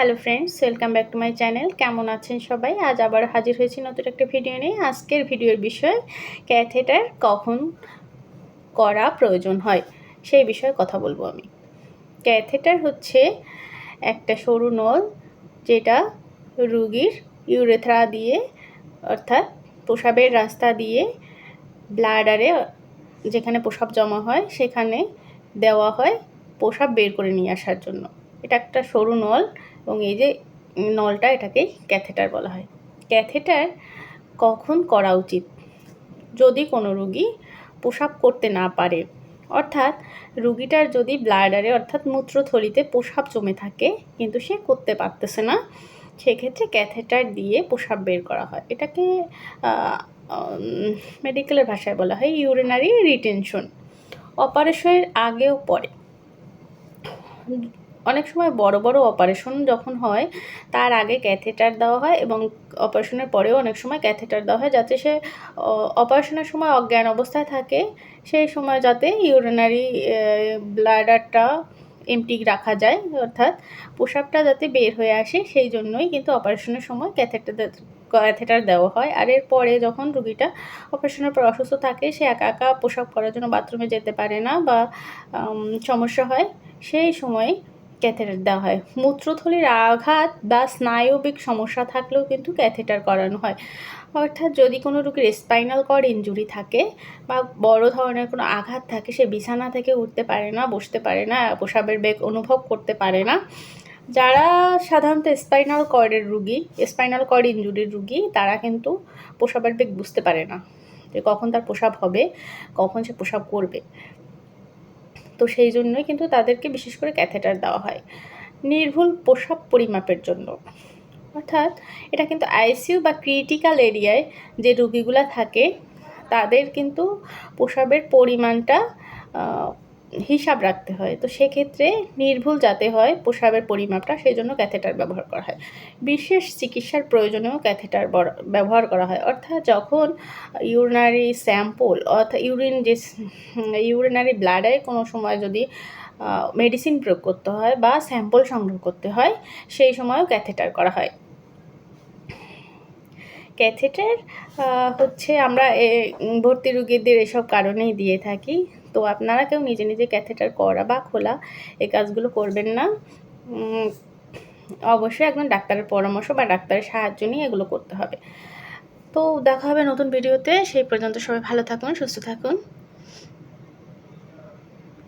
Hello friends welcome back to my channel কেমন আছেন সবাই? আজ আবার হাজির হয়েছি নতুন একটা ভিডিও নিয়ে। আজকের ভিডিওর বিষয় ক্যাথেটার কখন করা প্রয়োজন হয়? সেই বিষয়ে কথা বলব আমি। ক্যাথেটার হচ্ছে একটা সরু নল যেটা রুগীর ইউরেথ্রা দিয়ে, অর্থাৎ প্রসাবের রাস্তা দিয়ে ব্লাডারে যেখানে প্রসাব জমা হয়, সেখানে দেওয়া হয় প্রসাব বের করে নিয়ে আসার জন্য। এটা একটা সরু নল এবং এই যে নলটা এটাকেই ক্যাথেটার বলা হয়। ক্যাথেটার কখন করা উচিত? যদি কোনো রুগী প্রসাব করতে না পারে, অর্থাৎ রুগীটার যদি ব্লাডারে অর্থাৎ মূত্রথলিতে প্রসাব জমে থাকে কিন্তু সে করতে পারতেছে না, সেক্ষেত্রে ক্যাথেটার দিয়ে প্রসাব বের করা হয়। এটাকে মেডিকেলের ভাষায় বলা হয় ইউরিনারি রিটেনশন। অপারেশনের আগেও পরে। অনেক সময় বড় বড় অপারেশন যখন হয়, তার আগে ক্যাথেটার দেওয়া হয় এবং অপারেশনের পরেও অনেক সময় ক্যাথেটার দেওয়া হয় যাতে সে অপারেশনের সময় অজ্ঞান অবস্থায় থাকে। সেই সময় যাতে ইউরিনারি ব্লাডারটা এমটি রাখা যায়, অর্থাৎ পোশাকটা যাতে বের হয়ে আসে, সেই জন্যই কিন্তু অপারেশনের সময় ক্যাথেটার ক্যাথেটার দেওয়া হয়। আর এরপরে যখন রুগীটা অপারেশনের পর অসুস্থ থাকে, সে একা একা পোশাক পরার জন্য বাথরুমে যেতে পারে না বা সমস্যা হয়, সেই সময় ক্যাথেটার দেওয়া হয়। মূত্রথলির আঘাত বা স্নায়বিক সমস্যা থাকলেও কিন্তু ক্যাথেটার করানো হয়। অর্থাৎ যদি কোনো রোগীর স্পাইনাল কর্ড ইঞ্জুরি থাকে বা বড় ধরনের কোনো আঘাত থাকে, সে বিছানা থেকে উঠতে পারে না, বসতে পারে না, প্রসাবের বেগ অনুভব করতে পারে না। যারা সাধারণত স্পাইনাল কর্ডের রুগী স্পাইনাল কর্ড ইঞ্জুরির রুগী, তারা কিন্তু প্রসাবের বেগ বুঝতে পারে না যে কখন তার প্রসাব হবে, কখন সে প্রসাব করবে। তো সেই জন্যই কিন্তু তাদেরকে বিশেষ করে ক্যাথেটার দেওয়া হয়। নির্ভুল প্রসাব পরিমাপের জন্য। অর্থাৎ এটা কিন্তু আইসিইউ বা ক্রিটিক্যাল এরিয়ায় যে রুগীগুলো থাকে, তাদের কিন্তু পোশাবের পরিমাণটা হিসাব রাখতে হয়। তো সেক্ষেত্রে নির্ভুল যাতে হয় প্রসাবের পরিমাপটা সেই জন্য ক্যাথেটার ব্যবহার করা হয়। বিশেষ চিকিৎসার প্রয়োজনেও ক্যাথেটার ব্যবহার করা হয়। অর্থাৎ যখন ইউরিনারি স্যাম্পল অর্থাৎ ইউরিন যে ইউরিনারি ব্লাডে কোনো সময় যদি মেডিসিন প্রয়োগ করতে হয় বা স্যাম্পল সংগ্রহ করতে হয়, সেই সময়ও ক্যাথেটার করা হয়। ক্যাথেটার হচ্ছে আমরা ভর্তি রুগীদের এসব কারণেই দিয়ে থাকি। তো আপনারা কেউ নিজে নিজে ক্যাথেটার করা বা খোলা এই কাজগুলো করবেন না। অবশ্যই একজন ডাক্তারের পরামর্শ বা ডাক্তারের সাহায্য নিয়ে এগুলো করতে হবে। তো দেখা হবে নতুন ভিডিওতে সেই পর্যন্ত সবাই ভালো থাকুন, সুস্থ থাকুন।